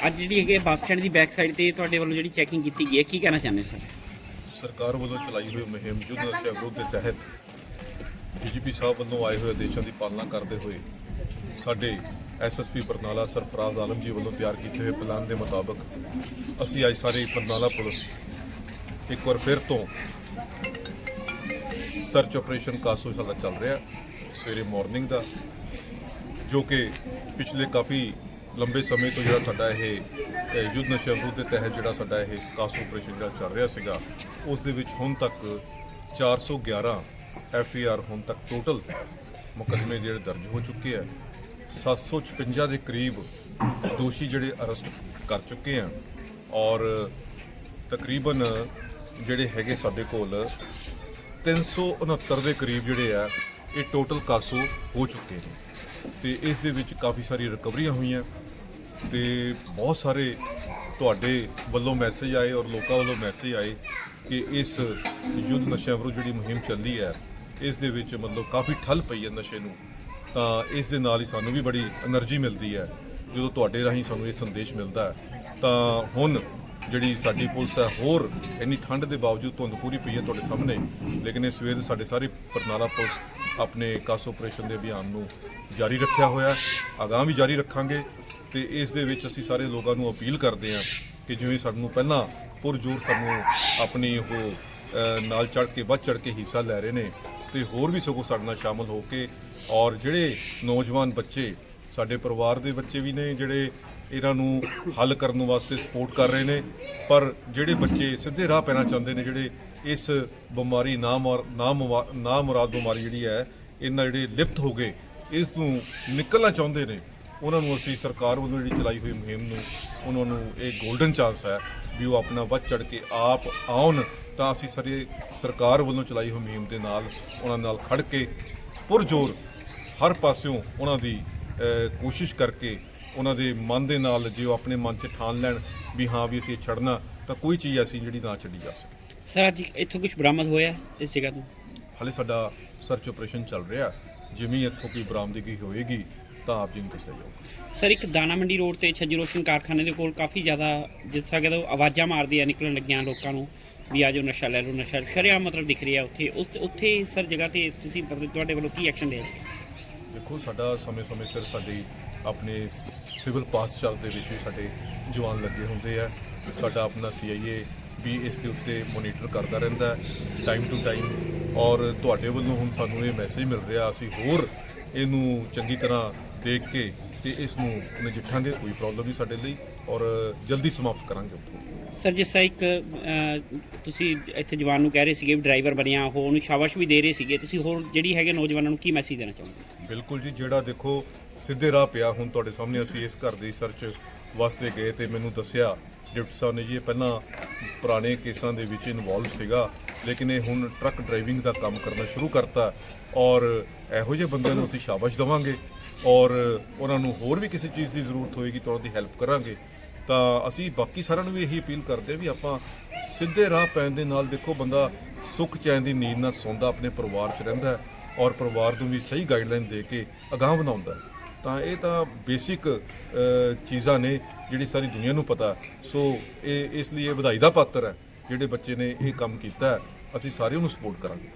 ਅੱਜ ਜਿਹੜੀ ਹੈਗੀ ਬੱਸ ਸਟੈਂਡ ਦੀ ਬੈਕ ਸਾਈਡ ਤੇ ਤੁਹਾਡੇ ਵੱਲੋਂ ਜਿਹੜੀ ਚੈਕਿੰਗ ਕੀਤੀ ਗਈ ਹੈ, ਕੀ ਕਹਿਣਾ ਚਾਹੁੰਦੇ ਸਰ? ਸਰਕਾਰ ਵੱਲੋਂ ਚਲਾਈ ਹੋਈ ਮੁਹਿੰਮ ਯੁੱਧ ਨਸ਼ਾ ਵਿਰੋਧ ਦੇ ਤਹਿਤ ਡੀਜੀਪੀ ਸਾਹਿਬ ਵੱਲੋਂ ਆਏ ਹੋਏ ਆਦੇਸ਼ਾਂ ਦੀ ਪਾਲਣਾ ਕਰਦੇ ਹੋਏ ਸਾਡੇ ਐਸਐਸਪੀ ਬਰਨਾਲਾ ਸਰਫਰਾਜ਼ ਆਲਮ ਜੀ ਵੱਲੋਂ ਤਿਆਰ ਕੀਤੇ ਹੋਏ ਪਲਾਨ ਦੇ ਮੁਤਾਬਕ ਅਸੀਂ ਅੱਜ ਸਾਰੇ ਬਰਨਾਲਾ ਪੁਲਿਸ ਇੱਕ ਵਾਰ ਫਿਰ ਤੋਂ ਸਰਚ ਆਪਰੇਸ਼ਨ ਕਾਸੋ ਸਾਡਾ ਚੱਲ ਰਿਹਾ ਸਵੇਰੇ ਮਾਰਨਿੰਗ ਦਾ, ਜੋ ਕਿ ਪਿਛਲੇ ਕਾਫੀ ਲੰਬੇ ਸਮੇਂ ਤੋਂ ਜਿਹੜਾ ਸਾਡਾ ਇਹ ਯੁੱਧ ਨਸ਼ਾ ਵਿਰੋਧ ਦੇ ਤਹਿਤ ਜਿਹੜਾ ਸਾਡਾ ਇਹ ਕਾਸੋ ਆਪਰੇਸ਼ਨ ਜਿਹੜਾ ਚੱਲ ਰਿਹਾ ਸੀਗਾ, ਉਸ ਦੇ ਵਿੱਚ ਹੁਣ ਤੱਕ 411 ਐਫ ਆਰ ਹੁਣ ਤੱਕ ਟੋਟਲ ਮੁਕੱਦਮੇ ਜਿਹੜੇ ਦਰਜ ਹੋ ਚੁੱਕੇ ਆ। 756 ਦੇ ਕਰੀਬ ਦੋਸ਼ੀ ਜਿਹੜੇ ਅਰੈਸਟ ਕਰ ਚੁੱਕੇ ਆ ਔਰ ਤਕਰੀਬਨ ਜਿਹੜੇ ਹੈਗੇ ਸਾਡੇ ਕੋਲ 369 ਦੇ ਕਰੀਬ ਜਿਹੜੇ ਆ, ਇਹ ਟੋਟਲ ਕਾਸੂ ਹੋ ਚੁੱਕੇ ਨੇ। ਤੇ ਇਸ ਦੇ ਵਿੱਚ ਕਾਫੀ ਸਾਰੀ ਰਿਕਵਰੀਆਂ ਹੋਈਆਂ ਤੇ ਬਹੁਤ ਸਾਰੇ ਤੁਹਾਡੇ ਵੱਲੋਂ ਮੈਸੇਜ ਆਏ ਔਰ ਲੋਕਾਂ ਵੱਲੋਂ ਮੈਸੇਜ ਆਏ ਕਿ ਇਸ ਯੁੱਧ ਨਸ਼ਿਆਂ ਵਿਰੁੱਧ ਜਿਹੜੀ ਮੁਹਿੰਮ ਚੱਲੀ ਹੈ, ਇਸ ਦੇ ਵਿੱਚ ਮਤਲਬ ਕਾਫੀ ਠੱਲ ਪਈ ਹੈ ਨਸ਼ੇ ਨੂੰ। ਤਾਂ ਇਸ ਦੇ ਨਾਲ ਹੀ ਸਾਨੂੰ ਵੀ ਬੜੀ એનર્ਜੀ ਮਿਲਦੀ ਹੈ। ਜਦੋਂ ਤੁਹਾਡੇ ਰਾਹੀਂ ਸਾਨੂੰ ਇਹ ਸੰਦੇਸ਼ ਮਿਲਦਾ ਤਾਂ ਹੁਣ ਜਿਹੜੀ ਸਾਡੀ ਪੁਲਿਸ ਹੈ, ਹੋਰ ਇੰਨੀ ਠੰਡ ਦੇ ਬਾਵਜੂਦ ਧੁੰਦ ਪੂਰੀ ਪਈ ਹੈ ਤੁਹਾਡੇ ਸਾਹਮਣੇ। ਲੇਕਿਨ ਇਹ ਸਵੇਰ ਸਾਡੇ ਸਾਰੇ ਬਰਨਾਲਾ ਪੁਲਿਸ ਆਪਣੇ ਕਾਸ ਆਪਰੇਸ਼ਨ ਦੇ ਅਭਿਆਨ ਨੂੰ ਜਾਰੀ ਰੱਖਿਆ ਹੋਇਆ ਹੈ। ਅਗਾਂਹ ਵੀ ਜਾਰੀ ਰੱਖਾਂਗੇ ਤੇ ਇਸ ਦੇ ਵਿੱਚ ਅਸੀਂ ਸਾਰੇ ਲੋਕਾਂ ਨੂੰ ਅਪੀਲ ਕਰਦੇ ਹਾਂ ਕਿ ਜਿਵੇਂ ਸਾਨੂੰ ਪਹਿਲਾਂ ਪੁਰਜੋਰ ਸਾਨੂੰ ਆਪਣੀ ਉਹ ਨਾਲ ਚੜ ਕੇ ਵੱਧ ਚੜ ਕੇ ਹਿੱਸਾ ਲੈ ਰਹੇ ਨੇ ਤੇ ਹੋਰ ਵੀ ਸਗੋਂ ਸਾਡੇ ਨਾਲ ਸ਼ਾਮਲ ਹੋ ਕੇ ਔਰ ਜਿਹੜੇ ਨੌਜਵਾਨ ਬੱਚੇ ਸਾਡੇ ਪਰਿਵਾਰ ਦੇ ਬੱਚੇ ਵੀ ਨੇ ਜਿਹੜੇ ਇਹਨਾਂ ਨੂੰ ਹੱਲ ਕਰਨ ਵਾਸਤੇ ਸਪੋਰਟ ਕਰ ਰਹੇ ਨੇ। ਪਰ ਜਿਹੜੇ ਬੱਚੇ ਸਿੱਧੇ ਰਾਹ ਪੈਣਾ ਚਾਹੁੰਦੇ ਨੇ, ਜਿਹੜੇ ਇਸ ਬਿਮਾਰੀ ਨਾ ਮੁਰਾ- ਨਾ ਨਾ ਮੁਰਾਦ ਬਿਮਾਰੀ ਜਿਹੜੀ ਹੈ, ਇਹਨਾਂ ਜਿਹੜੇ ਲਿਪਤ ਹੋ ਗਏ, ਇਸ ਨੂੰ ਨਿਕਲਣਾ ਚਾਹੁੰਦੇ ਨੇ। ਉਹਨਾਂ ਨੂੰ ਅਸੀਂ ਸਰਕਾਰ ਵੱਲੋਂ ਜਿਹੜੀ ਚਲਾਈ ਹੋਈ ਮੁਹਿੰਮ ਨੂੰ, ਉਹਨਾਂ ਨੂੰ ਇਹ 골ਡਨ ਚਾਂਸ ਹੈ ਵੀ ਉਹ ਆਪਣਾ ਵੱਧ ਚੜ ਕੇ ਆਪ ਆਉਣ। ਤਾਂ ਅਸੀਂ ਸਾਰੇ ਸਰਕਾਰ ਵੱਲੋਂ ਚਲਾਈ ਹੋਈ ਮੁਹਿੰਮ ਦੇ ਨਾਲ, ਉਹਨਾਂ ਨਾਲ ਖੜ ਕੇ ਪੁਰਜੋਰ ਹਰ ਪਾਸਿਓਂ ਉਹਨਾਂ ਦੀ ਕੋਸ਼ਿਸ਼ ਕਰਕੇ ਉਹਨਾਂ ਦੇ ਮਨ ਦੇ ਨਾਲ ਜੇ ਉਹ ਆਪਣੇ ਮਨ 'ਚ ਠਾਣ ਲੈਣ ਵੀ ਹਾਂ ਵੀ ਅਸੀਂ ਇਹ ਛੱਡਣਾ ਤਾਂ ਕੋਈ ਚੀਜ਼ ਐਸੀ ਜਿਹੜੀ ਨਾ ਛੱਡੀ ਜਾ ਸਕੇ। ਸਰ ਅੱਜ ਇੱਥੋਂ ਕੁਝ ਬਰਾਮਦ ਹੋਇਆ ਇਸ ਜਗ੍ਹਾ ਤੋਂ? ਹਾਲੇ ਸਾਡਾ ਸਰਚ ਆਪਰੇਸ਼ਨ ਚੱਲ ਰਿਹਾ। ਜਿਵੇਂ ਇੱਥੋਂ ਕੋਈ ਬਰਾਮਦਗੀ ਹੋਏਗੀ ਤਾਂ ਆਪ ਜੀ ਨੂੰ ਦੱਸਿਆ ਜਾਊਗਾ। ਸਰ ਇੱਕ ਦਾਣਾ ਮੰਡੀ ਰੋਡ ਤੇ ਛੱਜੀ ਰੋਸ਼ਨ ਕਾਰਖਾਨੇ ਦੇ ਕੋਲ ਕਾਫੀ ਜ਼ਿਆਦਾ ਤਰ੍ਹਾਂ ਕਹਿੰਦੇ ਆਵਾਜ਼ਾਂ ਮਾਰਦੀਆਂ ਨਿਕਲਣ ਲੱਗੀਆਂ ਲੋਕਾਂ ਨੂੰ ਵੀ ਆਜੋ ਨਸ਼ਾ ਲੈ ਲਓ ਨਸ਼ਾ ਸ਼ਰਿਆਮ ਮਤਲਬ ਦਿਖ ਰਿਹਾ ਉੱਥੇ। ਉਸ ਉੱਥੇ ਸਰ ਜਗ੍ਹਾ ਤੇ ਤੁਸੀਂ ਮਤਲਬ ਤੁਹਾਡੇ ਵੱਲੋਂ ਕੀ ਐਕਸ਼ਨ ਲਿਆ? ਦੇਖੋ, ਸਾਡਾ ਸਮੇਂ-ਸਮੇਂ ਸਿਰ ਸਾਡੀ ਆਪਣੇ ਸਿਵਲ ਪਾਸਚਲ ਦੇ ਵਿੱਚ ਵੀ ਸਾਡੇ ਜਵਾਨ ਲੱਗੇ ਹੁੰਦੇ ਆ। ਸਾਡਾ ਆਪਣਾ ਸੀਆਈਏ ਵੀ ਇਸ ਦੇ ਉੱਤੇ ਮੋਨੀਟਰ ਕਰਦਾ ਰਹਿੰਦਾ ਟਾਈਮ ਟੂ ਟਾਈਮ ਔਰ ਤੁਹਾਡੇ ਵੱਲੋਂ ਹੁਣ ਸਾਨੂੰ ਇਹ ਮੈਸੇਜ ਮਿਲ ਰਿਹਾ, ਅਸੀਂ ਹੋਰ ਇਹਨੂੰ ਚੰਗੀ ਤਰ੍ਹਾਂ ਦੇਖ ਕੇ ਤੇ ਇਸ ਨੂੰ ਨਜਿੱਠਾਂਗੇ, ਕੋਈ ਪ੍ਰੋਬਲਮ ਨਹੀਂ ਸਾਡੇ ਲਈ। ਔਰ ਜਲਦੀ ਸਮਾਪਤ ਕਰਾਂਗੇ ਉੱਥੋਂ। ਸਰ ਜਿਸ ਤਰ੍ਹਾਂ ਇੱਕ ਤੁਸੀਂ ਇੱਥੇ ਜਵਾਨ ਨੂੰ ਕਹਿ ਰਹੇ ਸੀਗੇ ਵੀ ਡਰਾਈਵਰ ਬਣਿਆ ਉਹ ਉਹਨੂੰ ਸ਼ਾਬਾਸ਼ ਵੀ ਦੇ ਰਹੇ ਸੀਗੇ। ਤੁਸੀਂ ਹੋਰ ਜਿਹੜੀ ਹੈਗੇ ਨੌਜਵਾਨਾਂ ਨੂੰ ਕੀ ਮੈਸੇਜ ਦੇਣਾ ਚਾਹੁੰਦੇ ਬਿਲਕੁਲ ਜੀ, ਜਿਹੜਾ ਦੇਖੋ ਸਿੱਧੇ ਰਾਹ ਪਿਆ ਹੁਣ ਤੁਹਾਡੇ ਸਾਹਮਣੇ, ਅਸੀਂ ਇਸ ਘਰ ਦੀ ਸਰਚ ਵਾਸਤੇ ਗਏ ਤੇ ਮੈਨੂੰ ਦੱਸਿਆ ਡਿਪਟੀ ਸਾਹਿਬ ਨੇ ਜੀ, ਇਹ ਪਹਿਲਾਂ ਪੁਰਾਣੇ ਕੇਸਾਂ ਦੇ ਵਿੱਚ ਇਨਵੋਲਵ ਸੀਗਾ, ਲੇਕਿਨ ਇਹ ਹੁਣ ਟਰੱਕ ਡਰਾਈਵਿੰਗ ਦਾ ਕੰਮ ਕਰਨਾ ਸ਼ੁਰੂ ਕਰਤਾ ਔਰ ਇਹੋ ਜਿਹੇ ਬੰਦਿਆਂ ਨੂੰ ਅਸੀਂ ਸ਼ਾਬਾਸ਼ ਦੇਵਾਂਗੇ ਔਰ ਉਹਨਾਂ ਨੂੰ ਹੋਰ ਵੀ ਕਿਸੇ ਚੀਜ਼ ਦੀ ਜ਼ਰੂਰਤ ਹੋਏਗੀ, ਤਾਂ ਉਹਨਾਂ ਦੀ ਹੈਲਪ ਕਰਾਂਗੇ। ਤਾਂ ਅਸੀਂ ਬਾਕੀ ਸਾਰਿਆਂ ਨੂੰ ਵੀ ਇਹੀ ਅਪੀਲ ਕਰਦੇ ਹਾਂ ਵੀ ਆਪਾਂ ਸਿੱਧੇ ਰਾਹ ਪੈਣ ਦੇ ਨਾਲ ਦੇਖੋ ਬੰਦਾ ਸੁੱਖ ਚੈਨ ਦੀ ਨੀਂਦ ਨਾਲ ਸੌਂਦਾ, ਆਪਣੇ ਪਰਿਵਾਰ 'ਚ ਰਹਿੰਦਾ ਔਰ ਪਰਿਵਾਰ ਨੂੰ ਵੀ ਸਹੀ ਗਾਈਡਲਾਈਨ ਦੇ ਕੇ ਅਗਾਂਹ ਵਧਾਉਂਦਾ ਤਾਂ ਇਹ ਤਾਂ ਬੇਸਿਕ ਚੀਜ਼ਾਂ ਨੇ ਜਿਹੜੀ ਸਾਰੀ ਦੁਨੀਆ ਨੂੰ ਪਤਾ। ਸੋ ਇਹ ਇਸ ਲਈ ਇਹ ਵਧਾਈ ਦਾ ਪਾਤਰ ਹੈ, ਜਿਹੜੇ ਬੱਚੇ ਨੇ ਇਹ ਕੰਮ ਕੀਤਾ ਅਸੀਂ ਸਾਰੇ ਉਹਨੂੰ ਸਪੋਰਟ ਕਰਾਂਗੇ।